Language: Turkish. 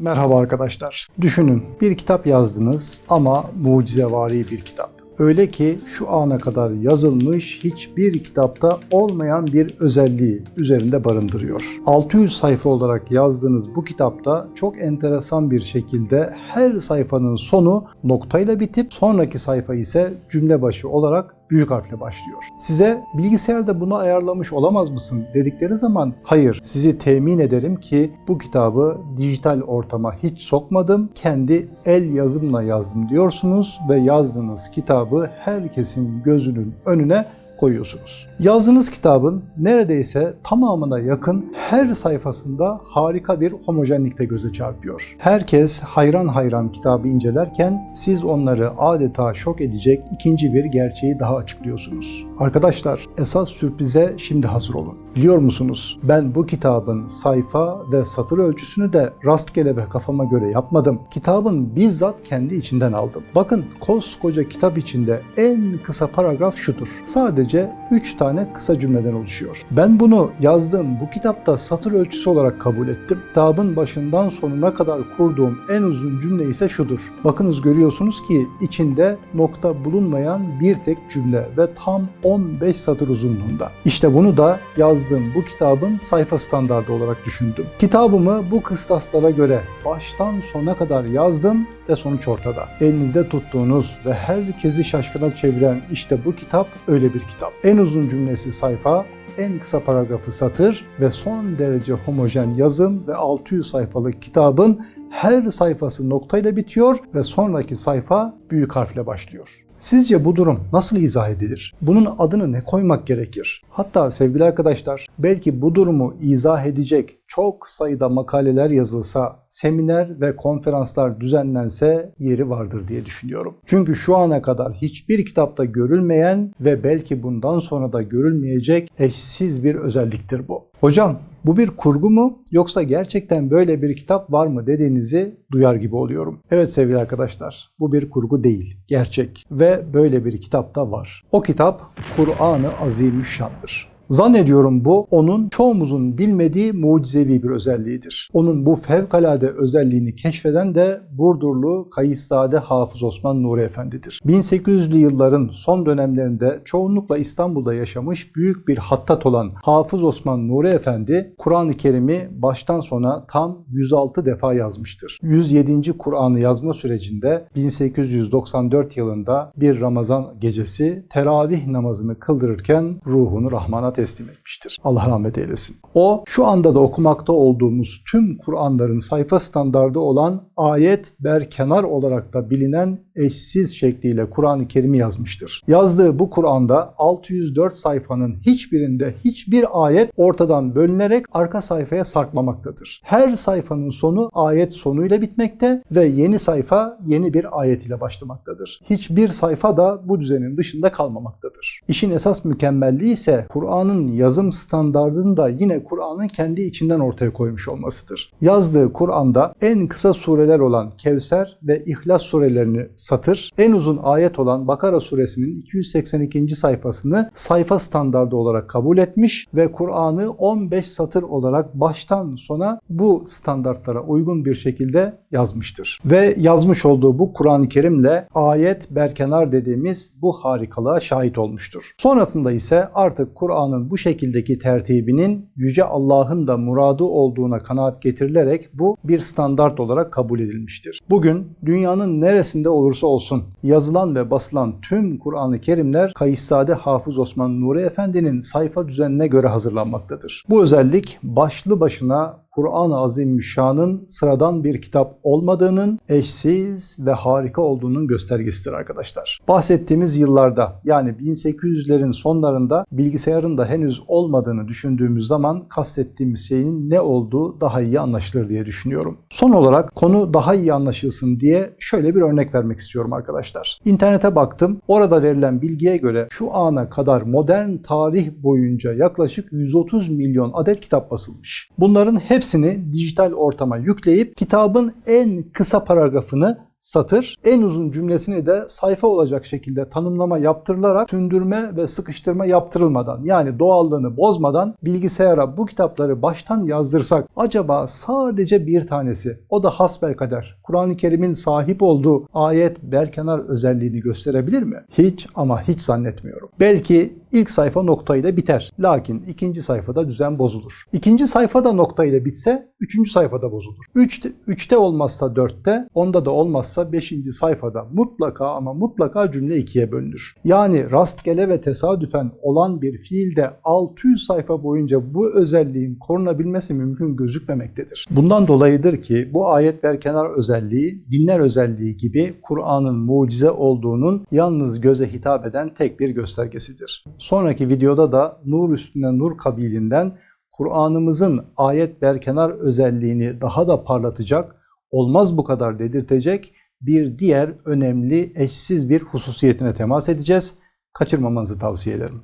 Merhaba arkadaşlar. Düşünün bir kitap yazdınız ama mucizevari bir kitap. Öyle ki şu ana kadar yazılmış hiçbir kitapta olmayan bir özelliği üzerinde barındırıyor. 600 sayfa olarak yazdığınız bu kitapta çok enteresan bir şekilde her sayfanın sonu noktayla bitip sonraki sayfa ise cümle başı olarak büyük harfle başlıyor. Size bilgisayarda bunu ayarlamış olamaz mısın dedikleri zaman hayır sizi temin ederim ki bu kitabı dijital ortama hiç sokmadım. Kendi el yazımla yazdım diyorsunuz ve yazdığınız kitabı herkesin gözünün önüne koyuyorsunuz. Yazdığınız kitabın neredeyse tamamına yakın her sayfasında harika bir homojenlikte göze çarpıyor. Herkes hayran hayran kitabı incelerken siz onları adeta şok edecek ikinci bir gerçeği daha açıklıyorsunuz. Arkadaşlar esas sürprize şimdi hazır olun. Biliyor musunuz ben bu kitabın sayfa ve satır ölçüsünü de rastgele ve kafama göre yapmadım. Kitabın bizzat kendi içinden aldım. Bakın koskoca kitap içinde en kısa paragraf şudur. Sadece 3 tane kısa cümleden oluşuyor. Ben bunu yazdığım bu kitapta satır ölçüsü olarak kabul ettim. Kitabın başından sonuna kadar kurduğum en uzun cümle ise şudur. Bakınız görüyorsunuz ki içinde nokta bulunmayan bir tek cümle ve tam 15 satır uzunluğunda. İşte bunu da yazdığım bu kitabın sayfa standardı olarak düşündüm. Kitabımı bu kıstaslara göre baştan sona kadar yazdım ve sonuç ortada. Elinizde tuttuğunuz ve herkesi şaşkına çeviren işte bu kitap öyle bir kitap. En uzun cümlesi sayfa, en kısa paragrafı satır ve son derece homojen yazım ve 600 sayfalık kitabın her sayfası noktayla bitiyor ve sonraki sayfa büyük harfle başlıyor. Sizce bu durum nasıl izah edilir? Bunun adını ne koymak gerekir? Hatta sevgili arkadaşlar belki bu durumu izah edecek çok sayıda makaleler yazılsa, seminer ve konferanslar düzenlense yeri vardır diye düşünüyorum. Çünkü şu ana kadar hiçbir kitapta görülmeyen ve belki bundan sonra da görülmeyecek eşsiz bir özelliktir bu. Hocam bu bir kurgu mu yoksa gerçekten böyle bir kitap var mı dediğinizi duyar gibi oluyorum. Evet sevgili arkadaşlar bu bir kurgu değil, gerçek ve böyle bir kitap da var. O kitap Kur'an-ı Azimüşşan'dır. Zannediyorum bu onun çoğumuzun bilmediği mucizevi bir özelliğidir. Onun bu fevkalade özelliğini keşfeden de Burdurlu Kayıszade Hafız Osman Nuri Efendi'dir. 1800'lü yılların son dönemlerinde çoğunlukla İstanbul'da yaşamış büyük bir hattat olan Hafız Osman Nuri Efendi Kur'an-ı Kerim'i baştan sona tam 106 defa yazmıştır. 107. Kur'an'ı yazma sürecinde 1894 yılında bir Ramazan gecesi teravih namazını kıldırırken ruhunu Rahman'a teslim etmiştir. Allah rahmet eylesin. O şu anda da okumakta olduğumuz tüm Kur'anların sayfa standardı olan ayet berkenar olarak da bilinen eşsiz şekliyle Kur'an-ı Kerim'i yazmıştır. Yazdığı bu Kur'an'da 604 sayfanın hiçbirinde hiçbir ayet ortadan bölünerek arka sayfaya sarkmamaktadır. Her sayfanın sonu ayet sonuyla bitmekte ve yeni sayfa yeni bir ayet ile başlamaktadır. Hiçbir sayfa da bu düzenin dışında kalmamaktadır. İşin esas mükemmelliği ise Kur'an'ın yazım standartını da yine Kur'an'ın kendi içinden ortaya koymuş olmasıdır. Yazdığı Kur'an'da en kısa sureler olan Kevser ve İhlas surelerini satır, en uzun ayet olan Bakara suresinin 282. sayfasını sayfa standardı olarak kabul etmiş ve Kur'an'ı 15 satır olarak baştan sona bu standartlara uygun bir şekilde yazmıştır. Ve yazmış olduğu bu Kur'an-ı Kerim'le ayet berkenar dediğimiz bu harikalığa şahit olmuştur. Sonrasında ise artık Kur'an'ın bu şekildeki tertibinin Yüce Allah'ın da muradı olduğuna kanaat getirilerek bu bir standart olarak kabul edilmiştir. Bugün dünyanın neresinde olursa olsun yazılan ve basılan tüm Kur'an-ı Kerimler Kayısszade Hafız Osman Nuri Efendi'nin sayfa düzenine göre hazırlanmaktadır. Bu özellik başlı başına Kur'an-ı Azimüşşan'ın sıradan bir kitap olmadığının eşsiz ve harika olduğunun göstergesidir arkadaşlar. Bahsettiğimiz yıllarda yani 1800'lerin sonlarında bilgisayarın da henüz olmadığını düşündüğümüz zaman kastettiğimiz şeyin ne olduğu daha iyi anlaşılır diye düşünüyorum. Son olarak konu daha iyi anlaşılsın diye şöyle bir örnek vermek istiyorum arkadaşlar. İnternete baktım. Orada verilen bilgiye göre şu ana kadar modern tarih boyunca yaklaşık 130 milyon adet kitap basılmış. Bunların hepsini dijital ortama yükleyip kitabın en kısa paragrafını satır, en uzun cümlesini de sayfa olacak şekilde tanımlama yaptırılarak sündürme ve sıkıştırma yaptırılmadan yani doğallığını bozmadan bilgisayara bu kitapları baştan yazdırsak acaba sadece bir tanesi o da hasbelkader Kur'an-ı Kerim'in sahip olduğu ayet berkenar özelliğini gösterebilir mi? Hiç ama hiç zannetmiyorum. Belki ilk sayfa noktayla biter. Lakin ikinci sayfada düzen bozulur. İkinci sayfada noktayla bitse üçüncü sayfada bozulur. Üçte, üçte olmazsa dörtte, onda da olmazsa beşinci sayfada mutlaka ama mutlaka cümle ikiye bölünür. Yani rastgele ve tesadüfen olan bir fiilde 600 sayfa boyunca bu özelliğin korunabilmesi mümkün gözükmemektedir. Bundan dolayıdır ki bu ayet berkenar özelliği, binler özelliği gibi Kur'an'ın mucize olduğunun yalnız göze hitap eden tek bir göstergesidir. Sonraki videoda da nur üstüne nur kabilinden Kur'an'ımızın ayet berkenar özelliğini daha da parlatacak, olmaz bu kadar dedirtecek bir diğer önemli eşsiz bir hususiyetine temas edeceğiz. Kaçırmamanızı tavsiye ederim.